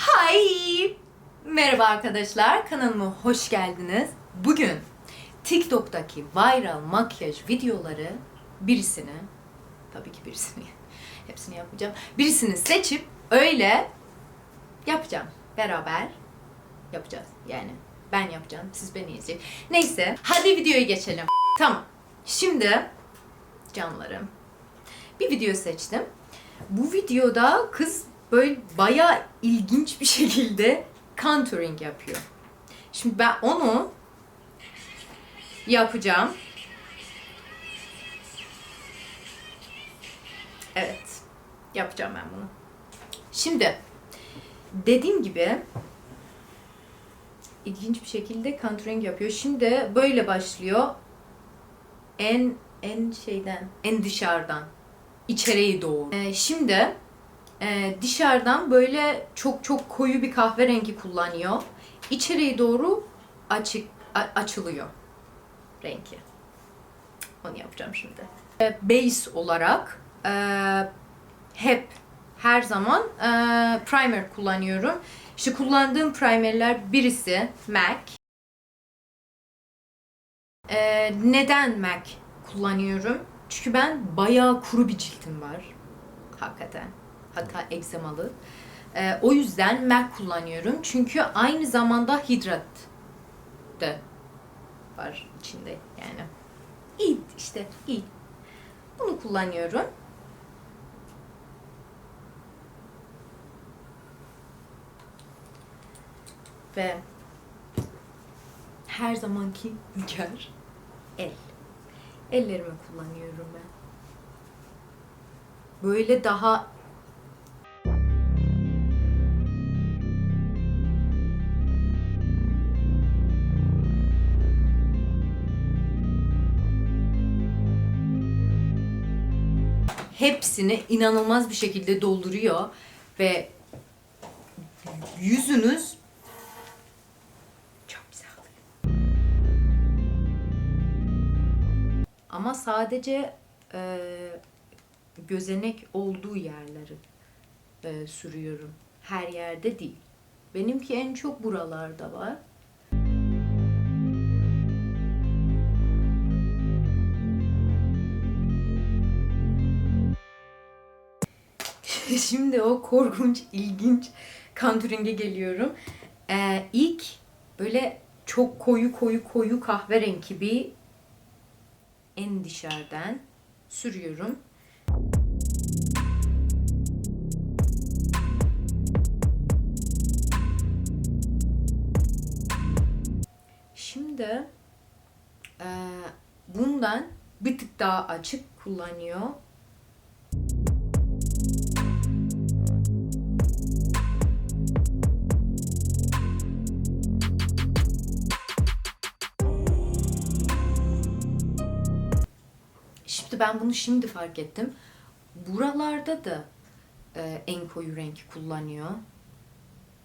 Hi! Merhaba arkadaşlar, kanalıma hoş geldiniz. Bugün TikTok'taki viral makyaj videoları birisini, tabii ki birisini, hepsini yapmayacağım. Birisini seçip öyle yapacağım. Beraber yapacağız. Yani ben yapacağım, siz beni izleyin. Neyse, hadi videoya geçelim. Tamam. Şimdi canlarım bir video seçtim. Bu videoda kız böyle bayağı ilginç bir şekilde contouring yapıyor. Şimdi ben onu yapacağım. Evet. Yapacağım ben bunu. Şimdi dediğim gibi ilginç bir şekilde contouring yapıyor. Şimdi böyle başlıyor. En en şeyden, en dışarıdan içeriye doğru. Ee, şimdi e, dışarıdan böyle çok çok koyu bir kahverengi kullanıyor. İçeriye doğru açık a- açılıyor rengi. Onu yapacağım şimdi. E, base olarak e, hep her zaman e, primer kullanıyorum. İşte kullandığım primerler birisi MAC. E, neden MAC kullanıyorum? Çünkü ben bayağı kuru bir cildim var. Hakikaten. Hatta egzamalı. Ee, o yüzden MAC kullanıyorum. Çünkü aynı zamanda hidrat da var içinde yani. İyi işte iyi. Bunu kullanıyorum. Ve her zamanki Hünkar el. Ellerimi kullanıyorum ben. Böyle daha hepsini inanılmaz bir şekilde dolduruyor ve yüzünüz çok güzel. Ama sadece e, gözenek olduğu yerleri e, sürüyorum. Her yerde değil. Benimki en çok buralarda var. Şimdi o korkunç, ilginç contouring'e geliyorum. Ee, ilk böyle çok koyu koyu koyu kahverengi bir en dışarıdan sürüyorum. Şimdi eee, bundan bir tık daha açık kullanıyor. Ben bunu şimdi fark ettim. Buralarda da e, en koyu renk kullanıyor.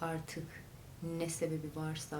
Artık ne sebebi varsa.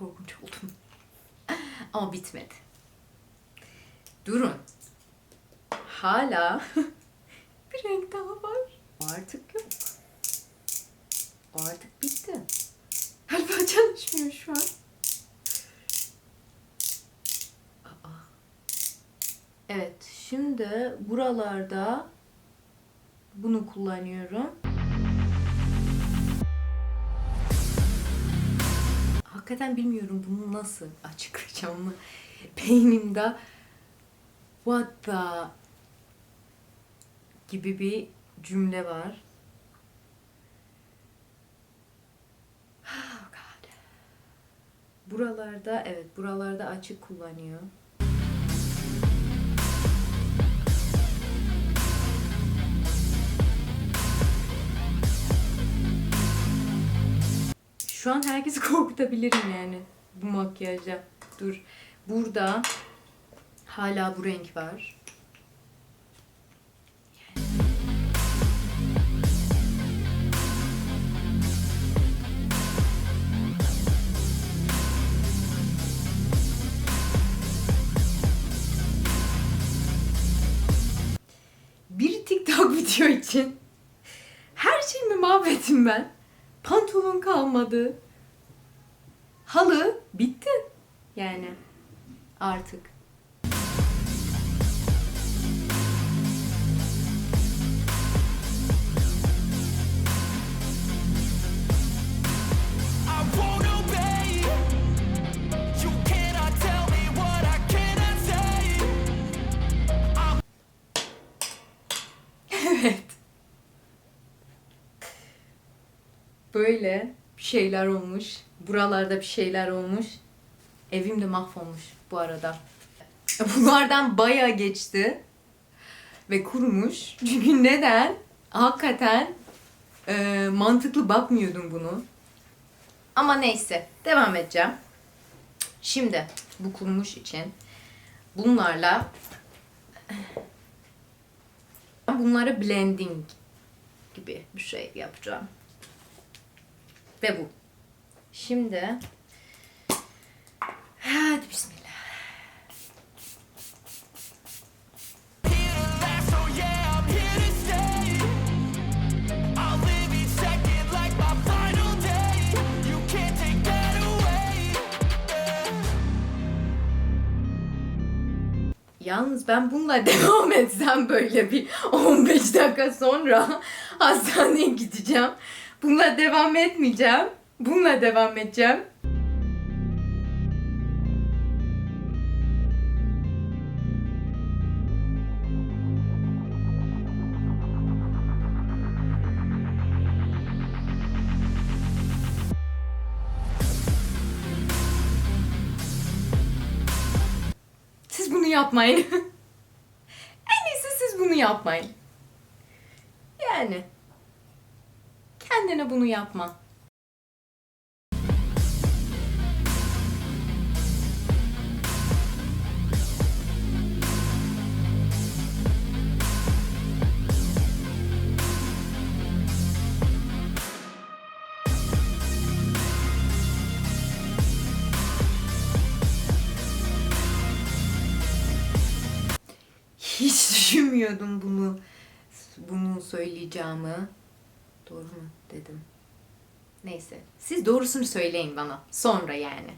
Korkunç oldum. Ama bitmedi. Durun. Hala bir renk daha var. Artık yok. Artık bitti. Galiba çalışmıyor şu an. Aa. Evet, şimdi buralarda bunu kullanıyorum. Hakikaten bilmiyorum bunu nasıl açıklayacağımı. Beynimde what the gibi bir cümle var. Oh God. Buralarda evet buralarda açık kullanıyor. Şu an herkesi korkutabilirim yani bu makyajla. Dur. Burada hala bu renk var. Bir TikTok video için her şeyimi mahvettim ben. Pantolon kalmadı. Halı bitti. Yani artık. Böyle bir şeyler olmuş. Buralarda bir şeyler olmuş. Evim de mahvolmuş bu arada. Bunlardan bayağı geçti. Ve kurumuş. Çünkü neden? Hakikaten e, mantıklı bakmıyordum bunu. Ama neyse. Devam edeceğim. Şimdi bu kurumuş için bunlarla bunları blending gibi bir şey yapacağım. Ve bu. Şimdi hadi bismillah. Yalnız ben bununla devam etsem böyle bir 15 dakika sonra hastaneye gideceğim. Bununla devam etmeyeceğim. Bununla devam edeceğim. Siz bunu yapmayın. en iyisi siz bunu yapmayın. Yani kendine bunu yapma. Hiç düşünmüyordum bunu bunu söyleyeceğimi. Doğru mu dedim. Neyse. Siz doğrusunu söyleyin bana. Sonra yani.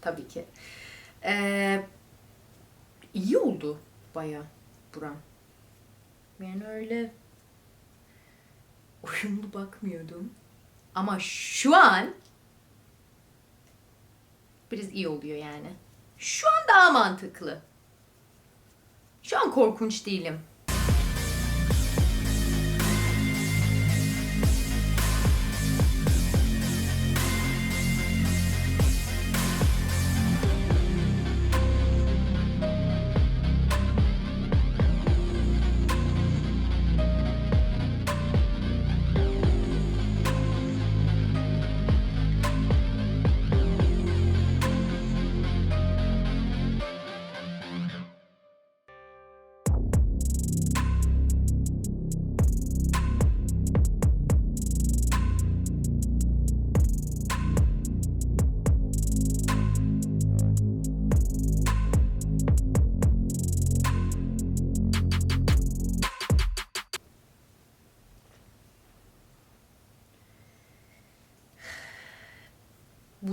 Tabii ki. Ee, iyi oldu baya buram. Yani öyle uyumlu bakmıyordum. Ama şu an biraz iyi oluyor yani. Şu an daha mantıklı. Şu an korkunç değilim.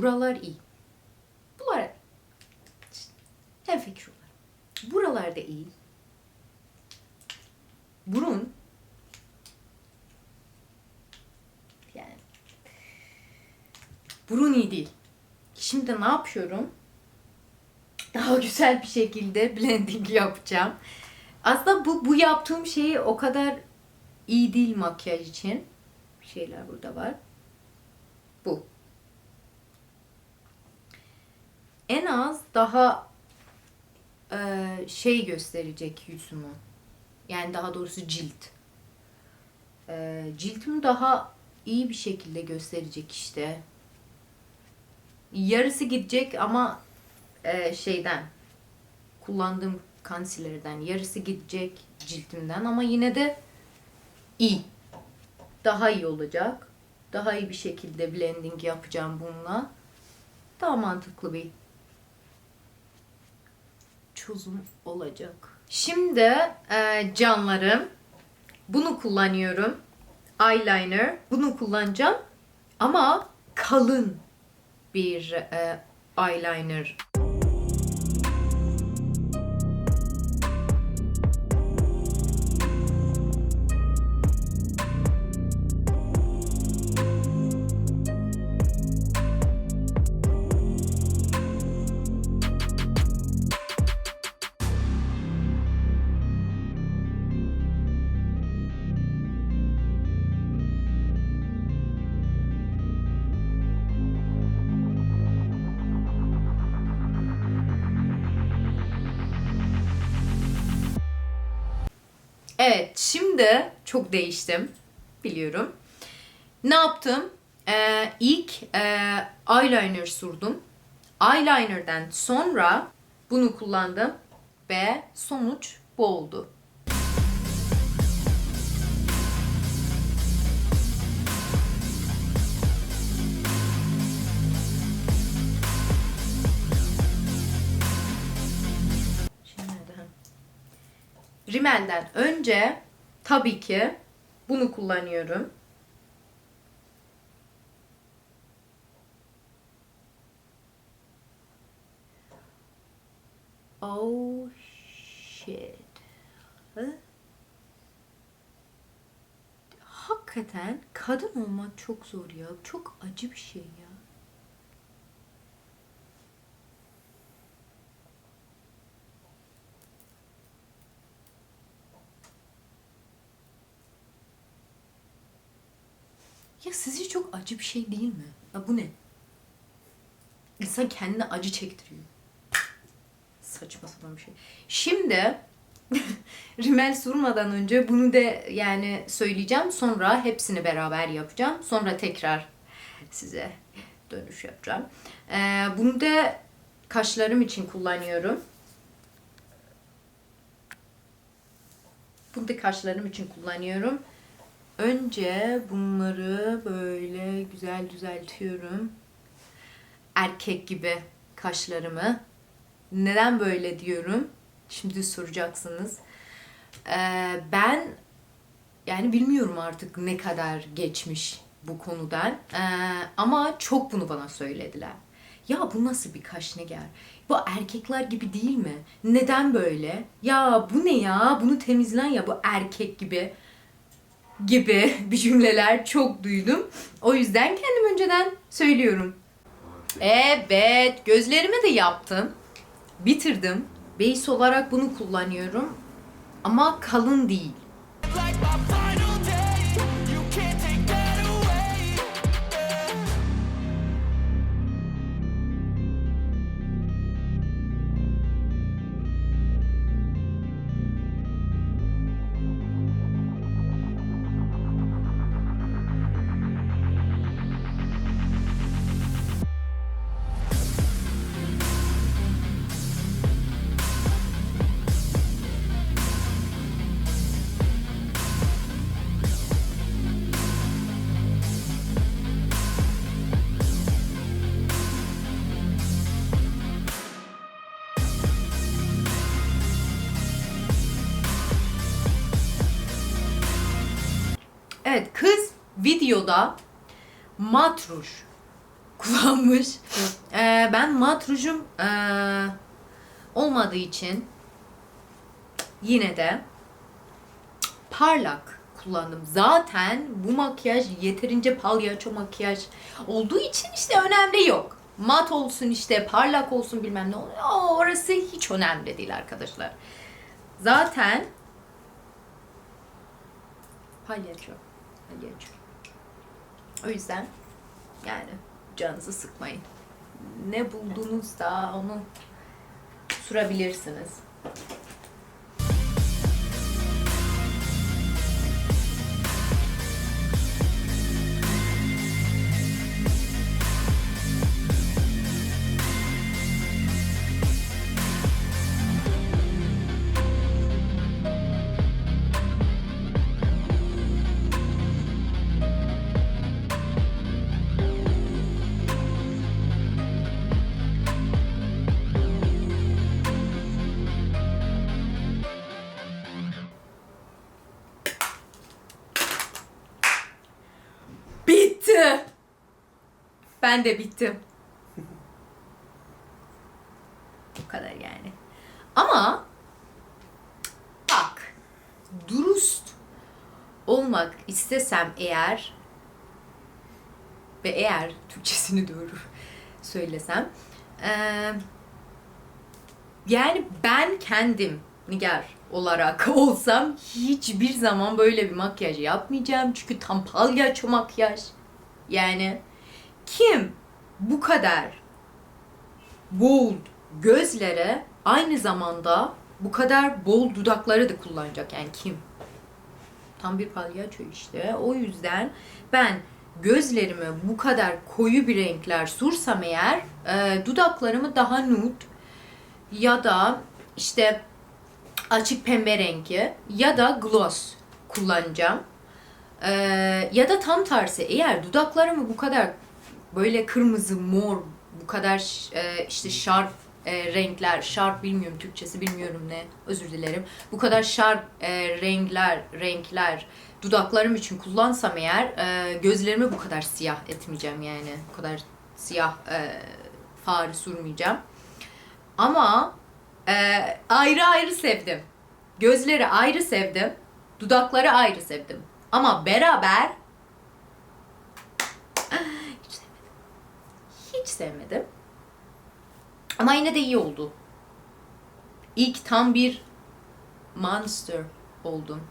Buralar iyi. Buralar hem fikir olarak. Buralarda iyi. Burun yani burun iyi değil. Şimdi ne yapıyorum? Daha güzel bir şekilde blending yapacağım. Aslında bu bu yaptığım şey o kadar iyi değil makyaj için. Bir şeyler burada var. Bu. En az daha e, şey gösterecek yüzümü. Yani daha doğrusu cilt. E, ciltimi daha iyi bir şekilde gösterecek işte. yarısı gidecek ama e, şeyden kullandığım concealer'den yarısı gidecek ciltimden ama yine de iyi. Daha iyi olacak. Daha iyi bir şekilde blending yapacağım bununla. Daha mantıklı bir çözüm olacak. Şimdi e, canlarım bunu kullanıyorum. Eyeliner. Bunu kullanacağım. Ama kalın bir e, eyeliner. Evet, şimdi çok değiştim. Biliyorum. Ne yaptım? Ee, ilk e, eyeliner sürdüm. Eyeliner'dan sonra bunu kullandım ve sonuç bu oldu. Rimel'den önce tabii ki bunu kullanıyorum. Oh shit. Hakikaten kadın olmak çok zor ya. Çok acı bir şey. Ya sizce çok acı bir şey değil mi? Ya bu ne? İnsan kendine acı çektiriyor. Saçma sapan bir şey. Şimdi rimel sürmeden önce bunu da yani söyleyeceğim. Sonra hepsini beraber yapacağım. Sonra tekrar size dönüş yapacağım. Ee, bunu da kaşlarım için kullanıyorum. Bunu da kaşlarım için kullanıyorum. Önce bunları böyle güzel düzeltiyorum. Erkek gibi kaşlarımı. Neden böyle diyorum? Şimdi soracaksınız. Ee, ben yani bilmiyorum artık ne kadar geçmiş bu konudan. Ee, ama çok bunu bana söylediler. Ya bu nasıl bir kaş neger? Bu erkekler gibi değil mi? Neden böyle? Ya bu ne ya? Bunu temizlen ya bu erkek gibi gibi bir cümleler çok duydum. O yüzden kendim önceden söylüyorum. Evet, gözlerimi de yaptım. Bitirdim. Base olarak bunu kullanıyorum. Ama kalın değil. Evet, kız videoda mat ruj kullanmış. Ee, ben mat rujum ee, olmadığı için yine de parlak kullandım. Zaten bu makyaj yeterince palyaço makyaj olduğu için işte önemli yok. Mat olsun işte parlak olsun bilmem ne oluyor. Orası hiç önemli değil arkadaşlar. Zaten palyaço. Palyaço. O yüzden yani canınızı sıkmayın. Ne buldunuzsa onu sürebilirsiniz. Ben de bittim. Bu kadar yani. Ama bak dürüst olmak istesem eğer ve eğer Türkçesini doğru söylesem eee, yani ben kendim Nigar olarak olsam hiçbir zaman böyle bir makyaj yapmayacağım çünkü tam palyaço makyaj yani kim bu kadar bold gözlere aynı zamanda bu kadar bol dudakları da kullanacak yani kim? Tam bir palyaço işte. O yüzden ben gözlerime bu kadar koyu bir renkler sürsem eğer e, dudaklarımı daha nude ya da işte açık pembe rengi ya da gloss kullanacağım. E, ya da tam tersi eğer dudaklarımı bu kadar böyle kırmızı, mor, bu kadar e, işte sharp e, renkler, sharp bilmiyorum Türkçesi bilmiyorum ne, özür dilerim. Bu kadar sharp e, renkler, renkler dudaklarım için kullansam eğer e, gözlerimi bu kadar siyah etmeyeceğim yani. Bu kadar siyah e, far sürmeyeceğim. Ama e, ayrı ayrı sevdim. Gözleri ayrı sevdim. Dudakları ayrı sevdim. Ama beraber hiç sevmedim. Hiç sevmedim. Ama yine de iyi oldu. İlk tam bir monster oldum.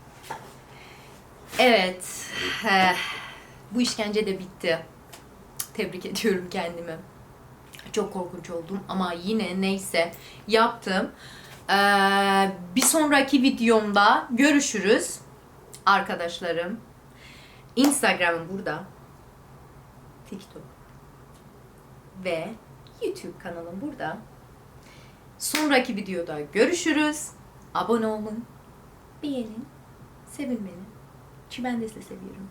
Evet. eh, Bu işkence de bitti. Tebrik ediyorum kendimi. Çok korkunç oldum ama yine neyse yaptım. Ee, bir sonraki videomda görüşürüz arkadaşlarım. Instagram'ım burada. TikTok ve YouTube kanalım burada. Sonraki videoda görüşürüz. Abone olun, beğenin, sevin beni. Çünkü ben de sizi seviyorum.